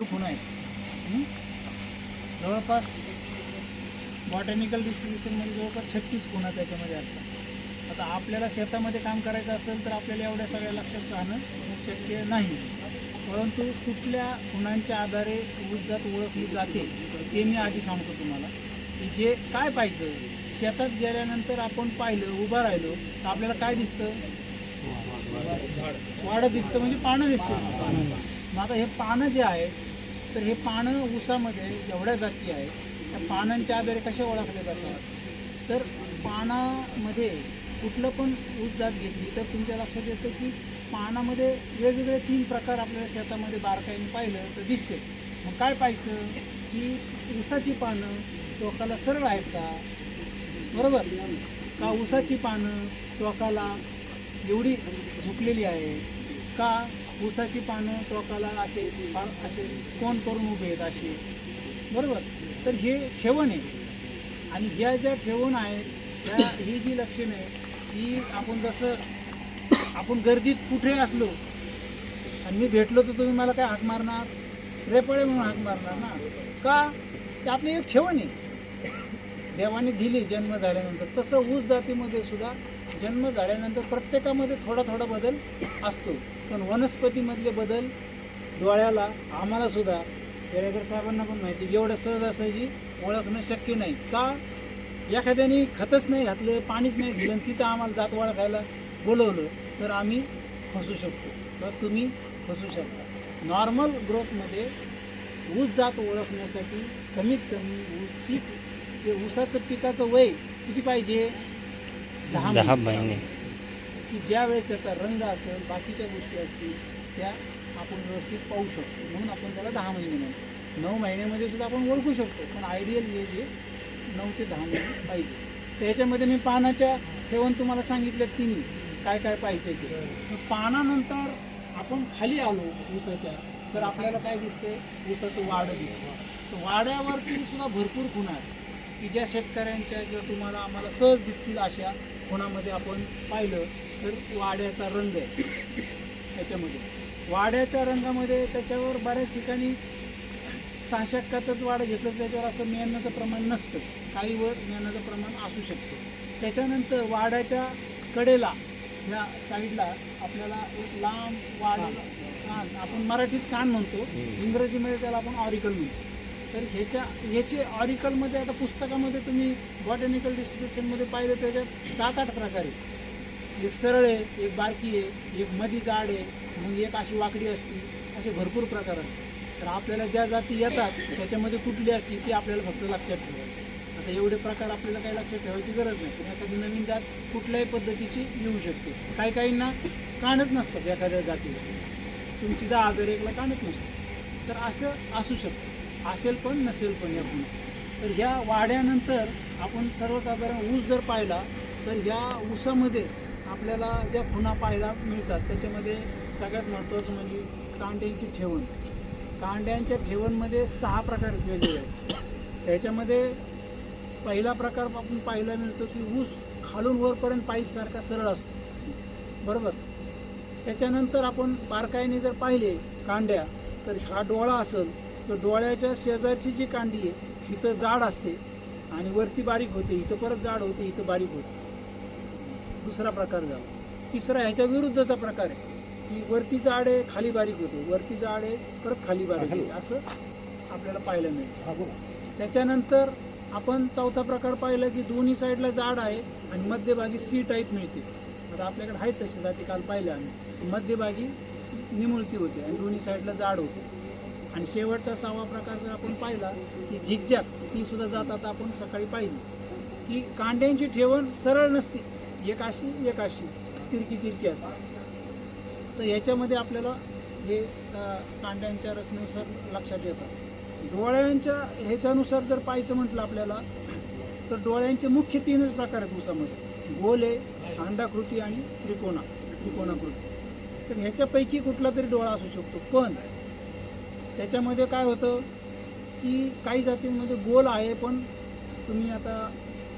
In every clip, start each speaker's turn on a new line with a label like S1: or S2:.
S1: खूण आहेत जवळपास बॉटॅनिकल डिस्ट्रीब्युशनमध्ये जवळपास छत्तीस खुणा त्याच्यामध्ये असतात. आता आपल्याला शेतामध्ये काम करायचं असेल तर आपल्याला एवढ्या सगळ्या लक्षात राहणं शक्य नाही. परंतु कुठल्या खुणांच्या आधारे ऊस जात ओळखली जाते ते मी आधी सांगतो तुम्हाला. की जे काय पाहिजे शेतात गेल्यानंतर आपण पाहिलं उभं राहिलो तर आपल्याला काय दिसतं? वाढत दिसतं म्हणजे पानं दिसतं मग आता हे पानं जे आहेत तर हे पानं ऊसामध्ये जेवढ्या जाती आहेत त्या पानांच्या आधारे कसे ओळखले जातात? तर पानामध्ये कुठलं पण ऊस जात घेतली तर तुमच्या लक्षात येतं की पानामध्ये वेगवेगळे तीन प्रकार आपल्याला शेतामध्ये बारकाईने पाहिलं तर दिसते. मग काय पाहायचं? की ऊसाची पानं टोकाला सरळ आहेत का? बरोबर? का ऊसाची पानं टोकाला एवढी झुकलेली आहे का ऊसाची पानं टोकाला असे असे कोण करून उभे आहेत असे? बरोबर? तर हे ठेवण आहे. आणि ह्या ज्या ठेवण आहेत त्या ही जी लक्षणं आहे ती आपण जसं आपण गर्दीत कुठे असलो आणि मी भेटलो तर तुम्ही मला काय हाक मारणार? रेपळे म्हणून हाक मारणार ना? का? ते आपली एक ठेवण आहे. देवाने दिली जन्म झाल्यानंतर. तसं ऊस जातीमध्ये सुद्धा जन्म झाल्यानंतर प्रत्येकामध्ये थोडा थोडा बदल असतो. पण वनस्पतीमधले बदल डोळ्याला आम्हालासुद्धा सुद्धा साहेबांना पण माहिती एवढं सहजासहजी ओळखणं शक्य नाही. का? एखाद्याने खतच नाही घातलं पाणीच नाही दिलं तिथं आम्हाला जात ओळखायला बोलवलं तर आम्ही फसू शकतो. तर तुम्ही फसू शकता. नॉर्मल ग्रोथमध्ये ऊस जात ओळखण्यासाठी कमीत कमी ऊस पीक ते ऊसाचं पिकाचं वय किती पाहिजे? दहा महिने. की ज्या वेळेस त्याचा रंग असेल बाकीच्या गोष्टी असतील त्या आपण व्यवस्थित पाहू शकतो. म्हणून आपण त्याला दहा महिने म्हणतो. नऊ महिन्यामध्ये सुद्धा आपण ओळखू शकतो पण आयडियल हे जे नऊ ते दहा महिने पाहिजे. त्याच्यामध्ये मी पानाच्या ठेवून तुम्हाला सांगितलं तिन्ही काय काय पाहिजे ते. मग पानानंतर आपण खाली आलो ऊसाच्या तर आपल्याला काय दिसते ऊसाचं वाडं दिसतं तर वाड्यावरती सुद्धा भरपूर खुणा आहेत की ज्या शेतकऱ्यांच्या किंवा तुम्हाला आम्हाला सहज दिसतील अशा खुणामध्ये आपण पाहिलं तर वाड्याचा रंग आहे. त्याच्यामध्ये. वाड्याच्या रंगामध्ये त्याच्यावर बऱ्याच ठिकाणी सहाशे एकाहत्तरच वाडं घेतलं त्याच्यावर असं मेहनचं प्रमाण नसतं. काहीवर मेहनचं प्रमाण असू शकतं. त्याच्यानंतर वाड्याच्या कडेला ह्या साईडला आपल्याला एक लांब वाड कान. आपण मराठीत कान म्हणतो. इंग्रजीमध्ये त्याला आपण ऑरिकल म्हणतो. तर ह्याच्या ह्याचे ऑरिकलमध्ये आता पुस्तकामध्ये तुम्ही बॉटॅनिकल डिस्ट्रिब्युशनमध्ये पाहिलं त्याच्यात सात आठ प्रकार. आहेत एक सरळ आहे एक बारकी आहे एक मधी जाड आहे मग एक अशी वाकडी असती असे भरपूर प्रकार असतात. तर आपल्याला ज्या जाती येतात त्याच्यामध्ये कुठली असती ती आपल्याला फक्त लक्षात ठेवायची. आता एवढे प्रकार आपल्याला काही लक्षात ठेवायची गरज नाही. पण एखादी नवीन जात कुठल्याही पद्धतीची येऊ शकते. काही काहींना कानच नसतात एखाद्या जातीला तुमची दहा हजार एकला कानच नसतात. तर असं असू शकतं. असेल पण नसेल पण या पुन्हा तर ह्या वाड्यानंतर आपण सर्वसाधारण ऊस जर पाहिला तर ह्या ऊसामध्ये आपल्याला ज्या खुणा पाहायला मिळतात त्याच्यामध्ये सगळ्यात महत्त्वाचं म्हणजे कांड्यांची ठेवण. कांड्यांच्या ठेवणमध्ये सहा प्रकार वेगवेगळे आहेत. त्याच्यामध्ये पहिला प्रकार आपण पाहायला मिळतो की ऊस खालून वरपर्यंत पाईपसारखा सरळ असतो. बरोबर? त्याच्यानंतर आपण बारकाईने जर पाहिले कांड्या तर हा डोळा असेल तर डोळ्याच्या शेजारची जी कांडी आहे इथं जाड असते आणि वरती बारीक होते इथं परत जाड होते इथं बारीक होते. दुसरा प्रकार झाला. तिसरा ह्याच्या विरुद्धचा प्रकार आहे. की वरती जाड आहे खाली बारीक होते. वरती जाड आहे परत खाली बारीक आहे असं आपल्याला पाहायला मिळतं. त्याच्यानंतर आपण चौथा प्रकार पाहिला की दोन्ही साईडला जाड आहे आणि मध्यभागी सी टाईप मिळते. आता आपल्याकडे आहेत तसे जाती काल पाहिल्या आम्ही. मध्यभागी निमुळती होते आणि दोन्ही साईडला जाड होते. आणि शेवटचा सहावा प्रकार जर आपण पाहिला की झिकझॅक ती सुद्धा जात आता आपण सकाळी पाहिली. की कांड्यांची ठेवण सरळ नसते. एक अशी एक अशी. तिरकी तिरकी असते. तर ह्याच्यामध्ये आपल्याला हे कांड्यांच्या रचनेनुसार लक्षात येतं. डोळ्यांच्या ह्याच्यानुसार जर पाहायचं म्हटलं आपल्याला तर डोळ्यांचे मुख्य तीनच प्रकार आहेत ऊसामध्ये. गोले अंडाकृती आणि त्रिकोणा त्रिकोणाकृती. तर ह्याच्यापैकी कुठला तरी डोळा असू शकतो. पण त्याच्यामध्ये काय होतं की काही जातींमध्ये गोल आहे पण तुम्ही आता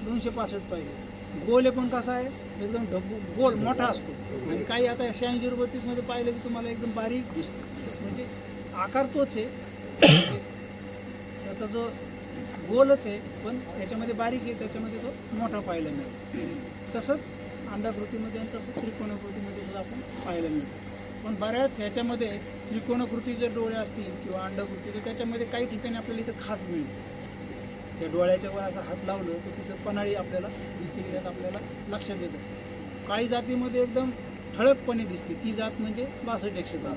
S1: दोनशे पासष्ट पाहिजे. गोल आहे पण कसा आहे एकदम ढबू गोल मोठा असतो. आणि काही आता शहाऐंशी बत्तीसमध्ये पाहिलं की तुम्हाला एकदम बारीक दिसतो. म्हणजे आकार तोच आहे. म्हणजे त्याचा जो गोलच आहे पण त्याच्यामध्ये बारीक आहे त्याच्यामध्ये तो मोठा पाहायला मिळतो तसंच अंडाकृतीमध्ये आणि तसंच त्रिकोणाकृतीमध्ये सुद्धा आपण पाहायला मिळतो पण बऱ्याच ह्याच्यामध्ये त्रिकोणाकृती जर डोळे असतील किंवा अंडकृती तर त्याच्यामध्ये काही ठिकाणी आपल्याला इथं खास मिळते त्या डोळ्याच्या वर असं हात लावलं तर तिथं पन्हाळी आपल्याला दिसते की त्यात आपल्याला लक्षात येतं. काही जातीमध्ये एकदम ठळकपणे दिसते. ती जात म्हणजे बासष्ट एकशे जात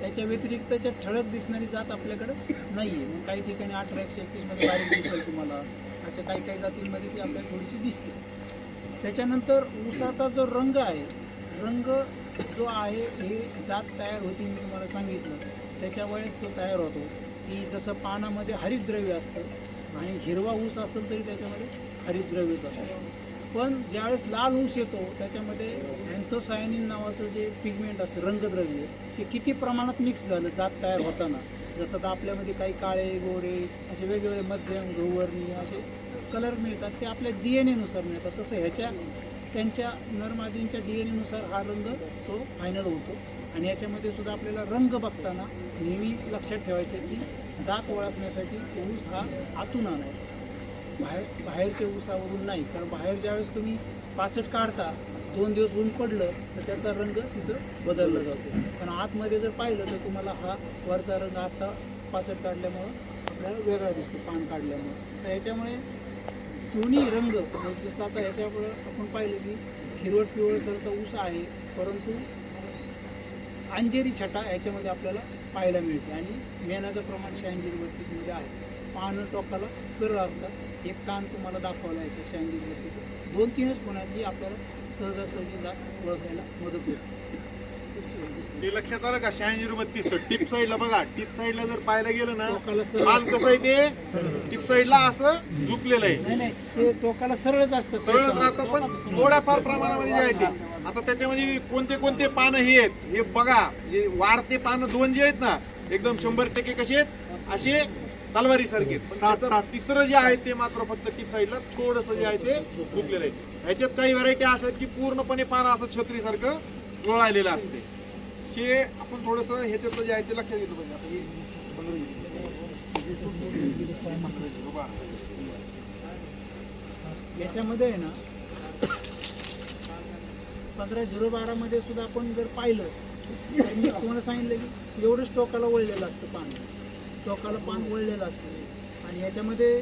S1: त्याच्या व्यतिरिक्त त्या ठळक दिसणारी जात आपल्याकडं नाही आहे मग काही ठिकाणी अठरा एकशे एकतीसमध्ये बारीक दिसेल तुम्हाला. अशा काही काही जातींमध्ये ती आपल्याला थोडीशी दिसते. त्याच्यानंतर ऊसाचा जो रंग आहे रंग जो आहे हे जात तयार होती मी तुम्हाला सांगितलं. त्याच्यावेळेस तो तयार होतो. की जसं पानामध्ये हरितद्रव्य असतं आणि हिरवा ऊस असेल तरी त्याच्यामध्ये हरितद्रव्यच असतं. पण ज्यावेळेस लाल ऊस येतो त्याच्यामध्ये अँथोसायनिन नावाचं जे पिगमेंट असतं रंगद्रव्य ते किती प्रमाणात मिक्स झालं जात तयार होताना. जसं आता आपल्यामध्ये काही काळे गोरे असे वेगवेगळे मध्यम गौवर्णी असे कलर मिळतात ते आपल्या डी एन एनुसार मिळतात. तसं ह्याच्या त्यांच्या नरमादींच्या डी एन एनुसार हा रंग तो फायनल होतो. आणि याच्यामध्ये सुद्धा आपल्याला रंग बघताना नेहमी लक्षात ठेवायचं की दात ओळखण्यासाठी ऊस हा आतून आणायचा. बाहेर बाहेरच्या ऊसावरून नाही. कारण बाहेर ज्यावेळेस तुम्ही पाचट काढता दोन दिवस ऊन पडलं तर त्याचा रंग तिथं बदलला जातो. पण आतमध्ये जर पाहिलं तर तुम्हाला हा वरचा रंग आत्ता पाचट काढल्यामुळं आपल्याला वेगळा दिसतो पान काढल्यामुळं. तर याच्यामुळे दोन्ही रंग म्हणजे जसं आता ह्याच्यामुळं आपण पाहिलं की हिरवट पिवळसरचा ऊस आहे परंतु अंजेरी छटा याच्यामध्ये आपल्याला पाहायला मिळते. आणि मेणाचं प्रमाण शहाऐंशी बत्तीसमध्ये आहे. पानं टोकाला सरळ असतात. एक कान तुम्हाला दाखवला याचं शहाऐंशी बत्तीस. दोन तीनच कोणाची आपल्याला सहजासहजी जात ओळखायला मदत होते.
S2: ते लक्षात आलं का? शहाऐंशी बत्तीस टिप साईडला बघा टिप साईडला जर पाहायला गेलं ना पान कसं आहे ते? टिप साईडला असं झुकलेलं आहे.
S1: ते टोकाला सरळच असतात
S2: सरळच राहतं पण थोड्याफार प्रमाणामध्ये जे आहे ते. आता त्याच्यामध्ये कोणते कोणते पानं हे आहेत? हे बघा हे वाढते पानं दोन जे आहेत ना एकदम शंभर टक्के कसे आहेत? असे तलवारी सारखे तिसरं जे आहे ते मात्र फक्त टिप साईडला थोडस जे आहे ते झुकलेलं आहे. ह्याच्यात काही व्हरायटी अशा आहेत की पूर्णपणे पानं असं छत्री सारखं वळालेलं असते. हे आपण थोडस ह्याच्यात जे आहे ते लक्षात घेतलं पाहिजे. आता हे
S1: याच्यामध्ये आहे ना पंधरा झिरो बारामध्ये सुद्धा आपण जर पाहिलं तर मी तुम्हाला सांगितलं की एवढंच टोकाला वळलेलं असतं पान टोकाला पान वळलेलं असतं. आणि याच्यामध्ये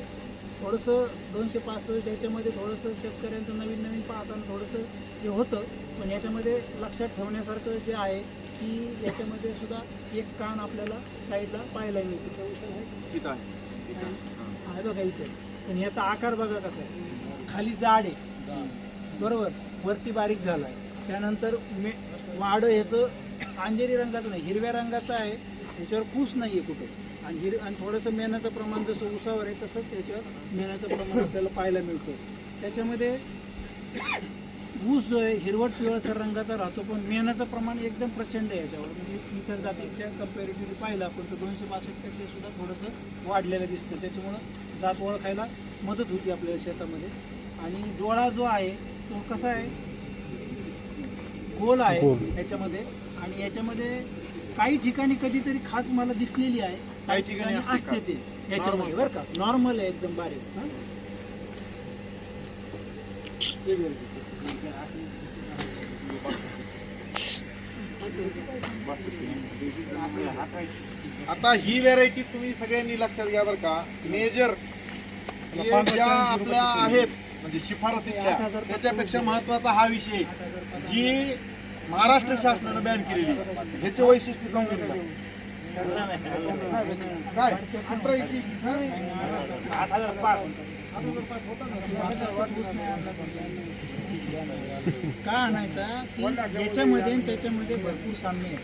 S1: थोडंसं दोनशे पासष्ट याच्यामध्ये थोडंसं शेतकऱ्यांचं नवीन नवीन पाहताना थोडंसं हे होतं. पण याच्यामध्ये लक्षात ठेवण्यासारखं जे आहे की याच्यामध्ये सुद्धा एक कान आपल्याला साईडला पाहायला मिळतो.
S2: इथं आहे.
S1: बघा इथे. पण याचा आकार बघा कसा आहे. खाली जाड आहे. बरोबर? वरती बारीक झाला आहे त्यानंतर मे वाढ ह्याचं अंजेरी रंगाचं नाही हिरव्या रंगाचं आहे. ह्याच्यावर पूस नाही आहे कुठे. आणि हिर आणि थोडंसं मेणाचं प्रमाण जसं उसावर आहे तसंच त्याच्यावर मेणाचं प्रमाण आपल्याला पाहायला मिळतं. त्याच्यामध्ये ऊस जो आहे हिरवट पिवळसर रंगाचा राहतो पण मेणाचं प्रमाण एकदम प्रचंड आहे याच्यावर. म्हणजे इतर जातीच्या कम्पॅरेटिव्हली पाहिलं आपण तर दोनशे बासष्टपेक्षा सुद्धा थोडंसं वाढलेलं दिसतं. त्याच्यामुळं जात ओळखायला मदत होती आपल्याला शेतामध्ये. आणि डोळा जो आहे तो कसा आहे? गोल आहे याच्यामध्ये. आणि याच्यामध्ये काही ठिकाणी कधीतरी खास मला दिसलेली आहे काही ठिकाणी
S2: असते
S1: ते याच्यामध्ये बरं का? नॉर्मल आहे एकदम बारीक. हां.
S2: आता ही व्हेरायटी तुम्ही सगळ्यांनी लक्षात घ्या बरं का. मेजर ज्या आपल्या आहेत म्हणजे शिफारसीतल्या त्याच्यापेक्षा महत्त्वाचा हा विषय जी महाराष्ट्र शासनानं बॅन केलेली ह्याचे वैशिष्ट्य सांगू का काय? अठरा इतकी?
S1: का आणायचा? की याच्यामध्ये आणि त्याच्यामध्ये भरपूर साम्य आहे.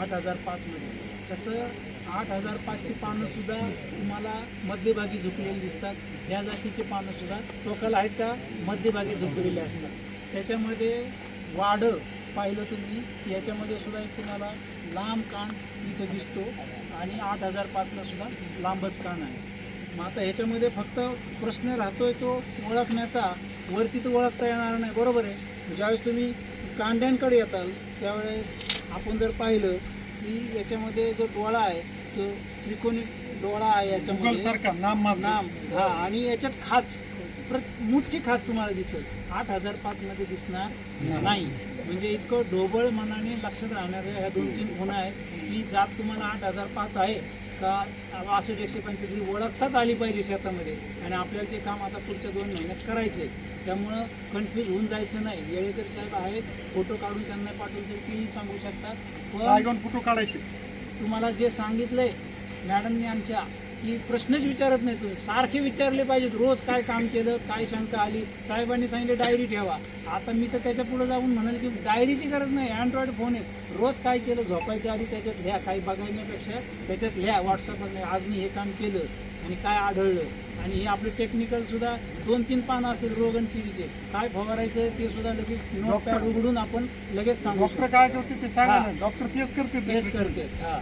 S1: आठ हजार पाचमध्ये. तसं आठ हजार पाचची पानंसुद्धा तुम्हाला मध्यभागी झुकलेली दिसतात. या जातीची पानंसुद्धा टोकाला आहेत का? मध्यभागी झुकलेले असतात. त्याच्यामध्ये वाढ पाहिलं तुम्ही की याच्यामध्ये सुद्धा एक तुम्हाला लांब कान इथं दिसतो आणि आठ हजार पाचला सुद्धा लांबच कान आहे. मग आता ह्याच्यामध्ये फक्त प्रश्न राहतोय तो ओळखण्याचा वरती तर ओळखता येणार नाही बरोबर आहे. ज्यावेळेस तुम्ही कांड्यांकडे येताल त्यावेळेस आपण जर पाहिलं की याच्यामध्ये जो डोळा आहे दिसतं त्रिकोणी डोळा आहे याच्यामध्ये
S3: सारखा नाम
S1: नाम हा आणि याच्यात खाच प्रत मोठी खाच तुम्हाला दिसेल. आठ हजार पाच मध्ये दिसणार नाही. म्हणजे इतकं ढोबळ मनाने लक्षात राहणाऱ्या ह्या दोन तीन गुन्हा आहेत. ही जात तुम्हाला आठ हजार पाच आहे. का बासष्ट एकशे पंचवीस ओळखताच आली पाहिजे शेतामध्ये आणि आपल्याला ते काम आता पुढच्या दोन महिन्यात करायचं आहे त्यामुळं कन्फ्यूज होऊन जायचं नाही. येळेकर साहेब आहेत फोटो काढून त्यांना पाठवून तर तीही सांगू शकतात.
S3: फोटो काढायचे.
S1: तुम्हाला जे सांगितलंय मॅडमनी आमच्या की प्रश्नच विचारत नाही तुम्ही सारखे विचारले पाहिजेत रोज काय काम केलं काय शंका आली साहेबांनी सांगितले डायरी ठेवा. आता मी तर त्याच्या पुढे जाऊन म्हणाल की डायरीची गरज नाही अँड्रॉइड फोन आहे रोज काय केलं झोपायच्या आधी त्याच्यात लिहा काही बघण्यापेक्षा त्याच्यात लिहा व्हॉट्सअपवर आज मी हे काम केलं आणि काय आढळलं. आणि हे आपले टेक्निकल सुद्धा दोन तीन पानं असतील रोगन टीव्हीचे काय फवारायचं ते सुद्धा लगेच नोट पॅड उघडून आपण लगेच सांगू
S3: डॉक्टर काय करते ते सांगा डॉक्टर तेच करते
S1: तेच करते. हा.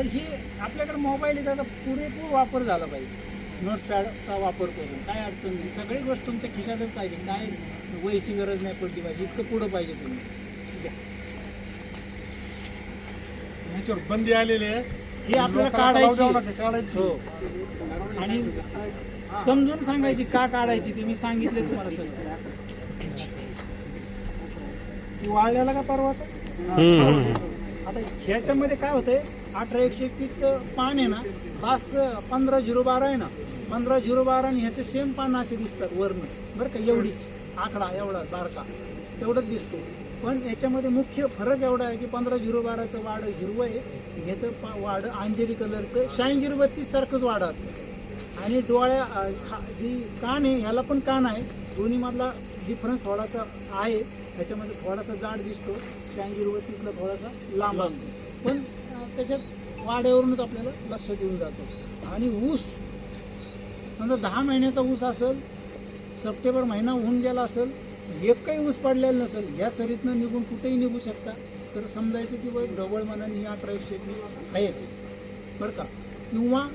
S1: तर ही आपल्याकडे मोबाईल आहे त्याचा पुरेपूर वापर झाला पाहिजे. नोटपॅडचा वापर करून. काय अडचण नाही. सगळी गोष्ट तुमच्या खिशातच पाहिजे. काय वयची गरज नाही पडली पाहिजे. इतकं पुढं पाहिजे तुम्ही. ठीक आहे.
S3: ह्याच्यावर बंदी आलेली आहे.
S1: ही आपल्याला
S3: लोकांना लावू द्यावं
S1: काढायची
S3: लागतं, काढायची
S1: हो. आणि समजून सांगायची का काढायची ते मी सांगितले तुम्हाला सगळं. वाळल्याला का परवाचा? आता ह्याच्यामध्ये काय होतंय? अठरा एकशे एकतीसचं पान आहे ना पाच पंधरा झिरो बारा आहे ना पंधरा झिरो बारा आणि ह्याचे सेम पान असे दिसतात वरनं. बरं का एवढीच. आकडा एवढा बारका. तेवढंच दिसतो. पण याच्यामध्ये मुख्य फरक एवढा आहे की पंधरा झिरो बाराचं वाड हिरवं आहे. ह्याचं पा वाड अंजेरी कलरचं शाईन झिरो बत्तीस सारखंच वाड असतं. आणि डोळ्या खा जी कान आहे ह्याला पण कान आहे. दोन्हीमधला डिफरन्स थोडासा आहे. ह्याच्यामध्ये थोडासा जाड दिसतो. शाईन झिरो बत्तीसला थोडासा लांब असतो. पण त्याच्यात वाड्यावरूनच आपल्याला लक्षात येऊन जातो. आणि ऊस समजा दहा महिन्याचा ऊस असेल सप्टेंबर महिना होऊन गेला असेल एकही ऊस पडलेला नसेल ह्या सरीतनं निघून कुठेही निघू शकता. तर समजायचं की बाई डबल मनाने ही अठरा एकशे एकवीस आहेच. बरं का? किंवा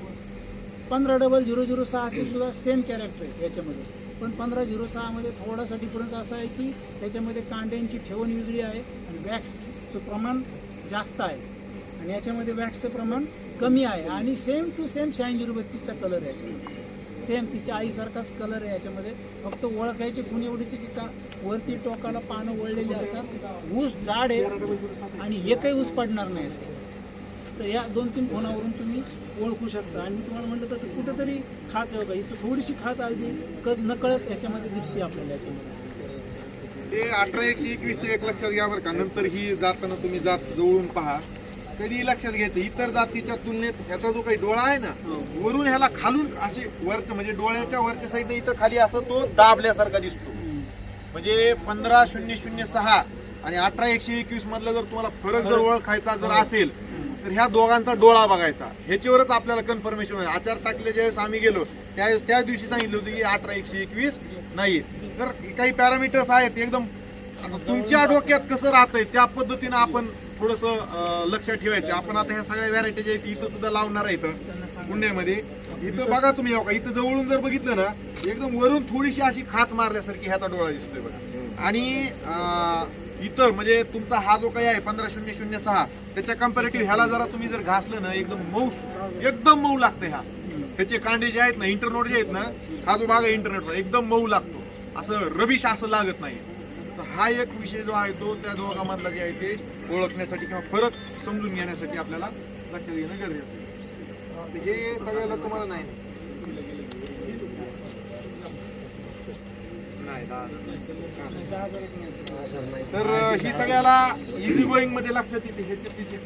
S1: पंधरा डबल झिरो झिरो सहा सुद्धा सेम कॅरेक्टर आहे याच्यामध्ये. पण पंधरा झिरो सहामध्ये थोडासा डिफरन्स असा आहे की त्याच्यामध्ये कांड्यांची ठेवण वेगळी आहे आणि वॅक्सचं प्रमाण जास्त आहे. आणि याच्यामध्ये वॅक्सचं प्रमाण कमी आहे. आणि सेम टू सेम शहाऐंशी रुपये तिचा कलर आहे. सेम तिच्या आईसारखाच कलर आहे याच्यामध्ये. फक्त ओळखायची गुण एवढीची की का वरती टोकाला पानं वळलेली असतात. ऊस जाड आहे आणि एकही ऊस पडणार नाही. तर या दोन तीन फोनावरून तुम्ही ओळखू शकता. आणि मी तुम्हाला म्हटलं तसं कुठंतरी खाच आहे बघा इथं थोडीशी खास आली क नकळत याच्यामध्ये दिसते आपल्याला याच्यामध्ये.
S2: ते अठरा एकशे एकवीस एक लक्षात घ्या बरं का. नंतर ही जाताना तुम्ही जात जवळून पहा. कधी लक्षात घ्यायचं. इतर जातीच्या तुलनेत ह्याचा जो काही डोळा आहे ना वरून ह्याला खालून असे वरच्या म्हणजे डोळ्याच्या वरच्या साईडने इथं खाली असं तो दाबल्यासारखा दिसतो. म्हणजे पंधरा शून्य शून्य सहा आणि अठरा एकशे एकवीस मधला जर तुम्हाला फरक जर ओळखायचा जर असेल तर ह्या दोघांचा डोळा बघायचा. ह्याच्यावरच आपल्याला कन्फर्मेशन आचार टाकले ज्यावेळेस आम्ही गेलो त्यावेळेस त्याच दिवशी सांगितलं होतं की अठरा एकशे एकवीस नाही तर काही पॅरामीटर्स आहेत एकदम तुमच्या डोक्यात कसं राहतंय त्या पद्धतीनं आपण थोडस लक्षात ठेवायचं. आपण आता ह्या सगळ्या व्हरायटी ज्या आहेत इथं सुद्धा लावणार आहे इथं कुंड्यामध्ये इथं बघा तुम्ही हो का इथं जवळून जर बघितलं ना एकदम वरून थोडीशी अशी खाच मारल्यासारखी ह्याचा डोळा दिसतोय बघा. आणि इतर म्हणजे तुमचा हा जो काही आहे पंधरा शून्य शून्य सहा त्याच्या कम्पॅरेटिव्ह ह्याला जरा तुम्ही जर घासलं ना एकदम मऊ एकदम मऊ लागतं ह्या त्याचे कांडे जे आहेत ना इंटरनोट जे आहेत ना हा जो भाग आहे इंटरनेटचा एकदम मऊ लागतो. असं रविश असं लागत नाही. तर हा एक विषय जो आहे तो त्या दोघांमधला जे आहे ते ओळखण्यासाठी किंवा फरक समजून घेण्यासाठी आपल्याला लक्षात घेणं गरजेचं आहे. हे सगळ्याला तुम्हाला नाही. तर ही सगळ्याला इझी गोईंगमध्ये लक्षात येते ह्याचे तिचे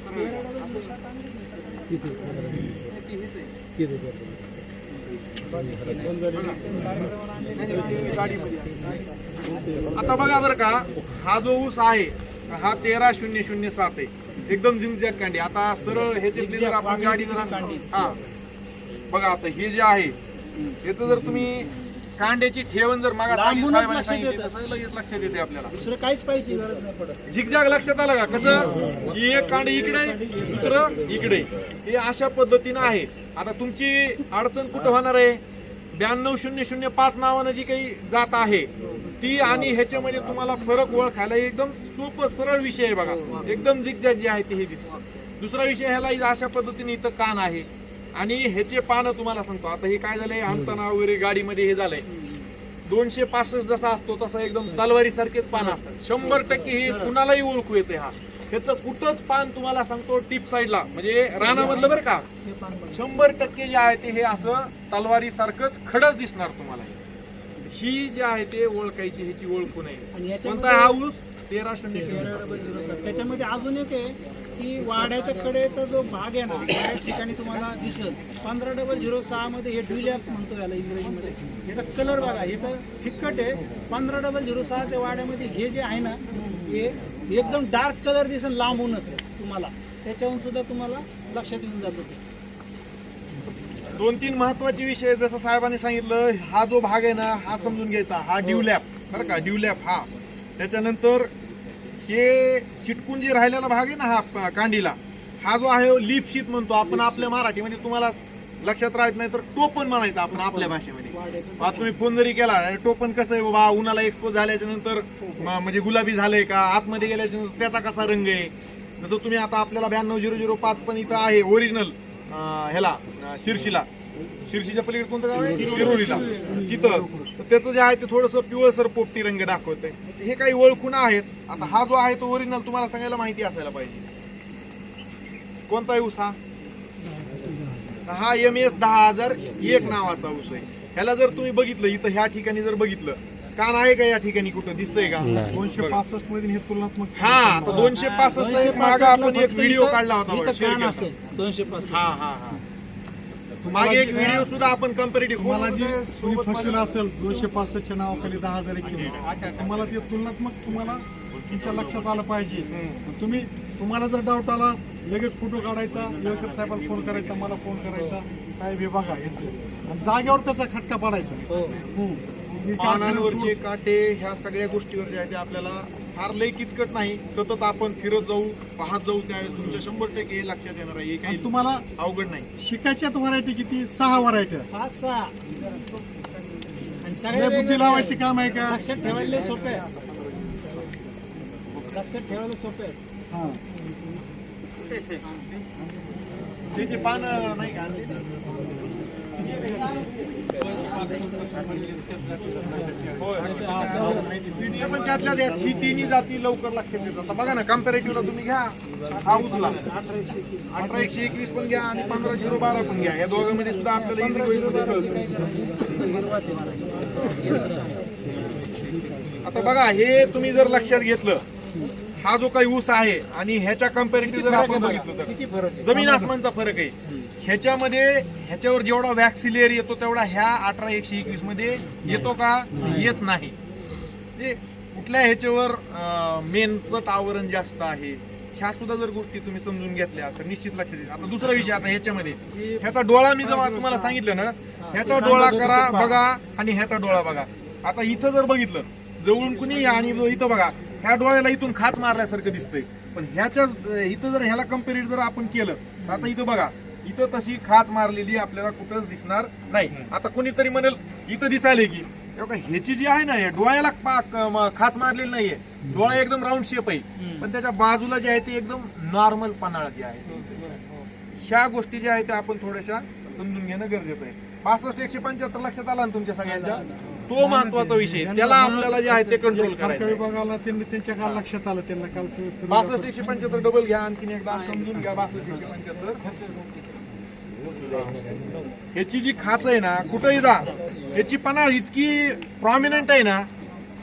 S2: आता बघा बरं का हा जो ऊस आहे हा तेरा शून्य शून्य सात आहे. एकदम झिंगझॅक कांडी. आता सरळ ह्याचे जर आपण गाडी जर
S1: कांडी.
S2: हा. बघा आता हे जे आहे याचं जर तुम्ही कांड्याची ठेवण जर मागा
S1: लक्षात येतं.
S2: आपल्याला.
S1: दुसरं काहीच पाहिजे
S2: झिगझॅग लक्षात आलं का? कसं? ही एक कांडी इकडे दुसरं इकडे हे अशा पद्धतीनं आहे. आता तुमची अडचण कुठं होणार आहे? ब्याण्णव शून्य शून्य पाच नावानं जी काही जात आहे ती आणि ह्याच्यामध्ये तुम्हाला फरक ओळखायला एकदम सोपं सरळ विषय आहे बघा. एकदम जिग्जॅग जे आहे ते हे दिसत. दुसरा विषय ह्याला इथं अशा पद्धतीने इथं कान आहे. आणि ह्याचे पानं तुम्हाला सांगतो. आता हे काय झालंय? आणताना वगैरे गाडीमध्ये हे झालंय. दोनशे पासष्ट जसा असतो तसा एकदम तलवारी सारखेच पान असतात. शंभर टक्के हे कुणालाही ओळखू येते हा. ह्याचं कुठंच पान तुम्हाला सांगतो टीप साईडला. म्हणजे रानामधलं बरं का? शंभर टक्के जे आहे ते हे असं तलवारी सारखंच खडच दिसणार तुम्हाला. ही जे आहे ते ओळखायची ह्याची ओळखू नये. कोणता हा ऊस? तेरा शून्य
S1: तेरा डबल झिरो सात. त्याच्यामध्ये अजून एक आहे की वाड्याच्या कडेचा जो भाग आहे ना बऱ्याच ठिकाणी तुम्हाला दिसेल. पंधरा डबल झिरो सहा मध्ये हे ड्युलॅप म्हणतो याला इंग्रजीमध्ये. याचा कलर बघा हे तर फिक्कट आहे. पंधरा डबल झिरो सहा त्या वाड्यामध्ये हे जे आहे ना हे एकदम डार्क कलर दिसेल लांबूनच आहे तुम्हाला. त्याच्याहून सुद्धा तुम्हाला लक्षात येऊन जातं
S2: दोन तीन महत्त्वाचे विषय जसं साहेबांनी सांगितलं हा जो भाग आहे ना हा समजून घ्यायचा हा ड्यूलॅप बरं का? ड्यूलॅप हा. त्याच्यानंतर हे चिटकून जे राहिलेला भाग आहे ना हा कांडीला हा जो आहे लीप शीत म्हणतो आपण आपल्या मराठीमध्ये. तुम्हाला लक्षात राहत नाही तर टोपण म्हणायचं आपण आपल्या भाषेमध्ये.
S1: वाड्याचं
S2: आता तुम्ही फोन जरी केला टोपण कसं आहे बाबा? उन्हाला एक्सपोज झाल्याच्यानंतर म- म्हणजे गुलाबी झालंय का? आतमध्ये गेल्याच्यानंतर त्याचा कसा रंग आहे? जसं तुम्ही आता आपल्याला ब्याण्णव झिरो झिरो पाच पण इथं आहे ओरिजिनल ह्याला. शिर्शीला. शिर्शीच्या पलीकडे कोणतं गाव आहे? शिरोलीला. तिथं. तर त्याचं जे आहे ते थोडंसं पिवळसर पोपटी रंग दाखवतंय. हे काही ओळखून आहेत. आता हा जो आहे तो ओरिजिनल तुम्हाला सांगायला माहिती असायला पाहिजे. कोणता आहे ऊस हा? हा एम एस दहा हजार एक नावाचा ऊस आहे. ह्याला जर तुम्ही बघितलं इथं ह्या ठिकाणी जर बघितलं कान आहे का या ठिकाणी कुठं? दिसतंय का?
S3: दोनशे. पासष्टमध्ये हे तुलनात्मक
S2: हा आता दोनशे पासष्ट आपण एक व्हिडिओ काढला होता
S1: दोनशे
S2: हा हा हा. मागे एक व्हिडिओ सुद्धा आपण कम्पेरेटिव्ह
S3: तुम्हाला जे तुम्ही फसविलं असेल दोनशे पासष्टच्या नावाखाली दहा हजार एक तुम्हाला ते तुलनात्मक तुम्हाला तुमच्या लक्षात आलं पाहिजे. तुम्ही तुम्हाला जर डाऊट आला लगेच फोटो काढायचा येळकर साहेबाला फोन करायचा मला फोन करायचा साहेब हे बघा याचे. आणि जागेवर त्याचा खटका पाडायचा.
S1: हो.
S3: करेन,
S2: काटे ह्या सगळ्या गोष्टीवर जे आहे ते आपल्याला फार लय किचकट नाही. सतत आपण फिरत जाऊ पाहत जाऊ त्यावेळेस तुमच्या शंभर टक्के हे लक्षात येणार आहे. हे
S3: आणि
S2: काही
S3: तुम्हाला
S2: अवघड नाही.
S3: शिकायच्यात व्हरायटी किती? सहा व्हरायटी
S1: पाच सहा. आणि सगळे
S3: बुद्धी
S1: वेगवेगळे
S3: लावायची काम आहे का?
S1: लक्षात ठेवायला सोपे आहे. लक्षात ठेवायला सोपे आहे.
S3: हा.
S2: त्याची पानं नाही का ते पण त्यातल्या त्यात ही तिन्ही जाती लवकर लक्षात येतात. आता बघा ना कम्पॅरेटिव्हला तुम्ही घ्या. हा उचला अठरा एकशे एकवीस पण घ्या आणि पंधरा झिरो बारा पण घ्या. या दोघांमध्ये सुद्धा आपल्याला इझी कळतं. आता बघा हे तुम्ही जर लक्षात घेतलं हा जो काही ऊस आहे आणि ह्याच्या कम्पॅरेटिव्ह जर आपण बघितलं तर जमीन आसमानचा फरक आहे. ह्याच्यामध्ये ह्याच्यावर जेवढा वॅक्स लेअर येतो तेवढा ह्या अठरा एकशे एकवीसमध्ये येतो का? येत नाही. म्हणजे कुठल्या ह्याच्यावर मेनचं आवरण जास्त आहे ह्या सुद्धा जर गोष्टी तुम्ही समजून घेतल्या तर निश्चित लक्षात येईल. आता दुसरा विषय आता ह्याच्यामध्ये. ह्याचा डोळा मी जेव्हा तुम्हाला सांगितलं ना ह्याचा डोळा करा बघा आणि ह्याचा डोळा बघा. आता इथं जर बघितलं जवळून कुणी या आणि इथं बघा ह्या डोळ्याला इथून खाच मारल्यासारखं दिसतंय. पण ह्याच्या इथं जर ह्याला कंपेअर जर आपण केलं तर आता इथं बघा इथं तशी खाच मारलेली आपल्याला कुठंच दिसणार नाही. आता कोणीतरी म्हणेल इथं दिसायला की. बघा, ह्याची जी आहे ना या डोळ्याला खाच मारलेली नाहीये. डोळा एकदम राऊंड शेप आहे. पण त्याच्या बाजूला जे आहे ते एकदम नॉर्मल पन्हाळा जे आहे. ह्या गोष्टी ज्या आहेत त्या आपण थोड्याशा समजून घेणं गरजेचं आहे. पासष्ट एकशे पंच्याहत्तर लक्षात आला ना तुमच्या सगळ्यांच्या? तो महत्त्वाचा विषय. त्याला आपल्याला जे आहे ते कंट्रोल करायचं आहे.
S3: विभागाला त्यांनी त्यांच्या काल लक्षात आलं. त्यांना काल सगळं
S2: बासष्ट एकशे पंच्याहत्तर डबल घ्या आणखीन एकदा समजून घ्या बासष्ट एकशे पंच्याहत्तर. ह्याची जी खाच आहे ना कुठंही जा. ह्याची पणा इतकी प्रॉमिनंट आहे ना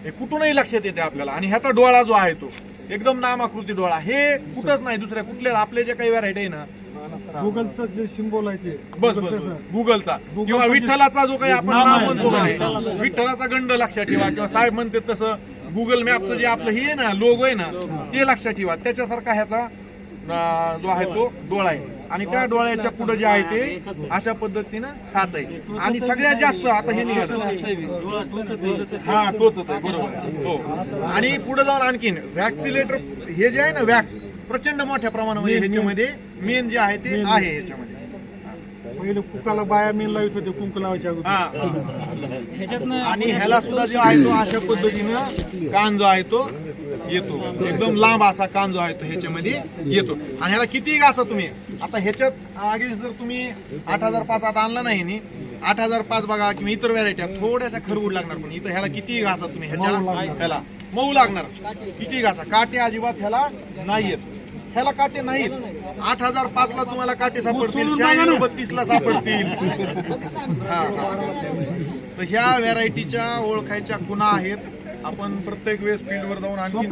S2: हे कुठूनही लक्षात येते आपल्याला. आणि ह्याचा डोळा जो आहे तो एकदम नामाकृती डोळा. हे कुठंच नाही दुसऱ्या कुठल्या आपले जे काही व्हरायटी आहे ना
S3: गुगलचं जे सिम्बॉल आहे ते.
S2: बस बस
S3: गुगलचं
S2: बस. गुगलचा. किंवा
S3: जे-
S2: विठ्ठलाचा जो काही आपण
S3: आहे.
S2: म्हणतो का नाही, विठ्ठलाचा गंड लक्षात ठेवा किंवा साहेब म्हणते तसं गुगल मॅपचं जे आपलं हे आहे ना लोगो आहे ना ते लक्षात ठेवा. त्याच्यासारखा ह्याचा अं, जो आहे तो डोळा आहे. आणि त्या डोळ्याच्या पुढे जे आहे ते अशा पद्धतीनं खात आहे. आणि सगळ्यात जास्त आता हे निघालं. हा तोच आहे बरोबर. हो. आणि पुढे जाऊन आणखीन वॅक्सिलेटर हे जे आहे ना वॅक्स प्रचंड मोठ्या प्रमाणामध्ये ह्याच्यामध्ये मेन. जे आहे ते आहे ह्याच्यामध्ये.
S3: पहिले कुकाला बाया मेन लावित होते कुंकू लावायच्या अगोदर.
S2: हा.
S1: ह्याच्यातनं
S2: आणि ह्याला सुद्धा जो आहे तो अशा पद्धतीनं कान जो आहे तो येतो. एकदम लांब असा कान जो आहे तो ह्याच्यामध्ये येतो. आणि ह्याला किती घासा तुम्ही? आता ह्याच्यात आगे जर तुम्ही आठ हजार पाच आता आणला नाही नी आठ हजार पाच बघा किंवा इतर व्हरायटी थोड्याशा खरबूड लागणार पण. इथं ह्याला किती घासा तुम्ही? ह्याच्या ह्याला. मऊ लागणार. किती घासा? काटे अजिबात ह्याला नाही येत ह्याला काटे नाहीत आठ हजार पाच ला तुम्हाला काटे सापडतील बत्तीस ला सापडतील. तर ह्या व्हरायटीच्या ओळखायच्या खुणा आहेत. आपण प्रत्येक वेळेस फील्डवर जाऊन आणखी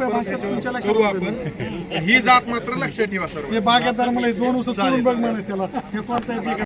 S2: करू आपण. ही जात मात्र लक्षात ठेवा सर्व.
S3: ते बागेदार मला दोन उस चोरून बघ म्हणे त्याला. हे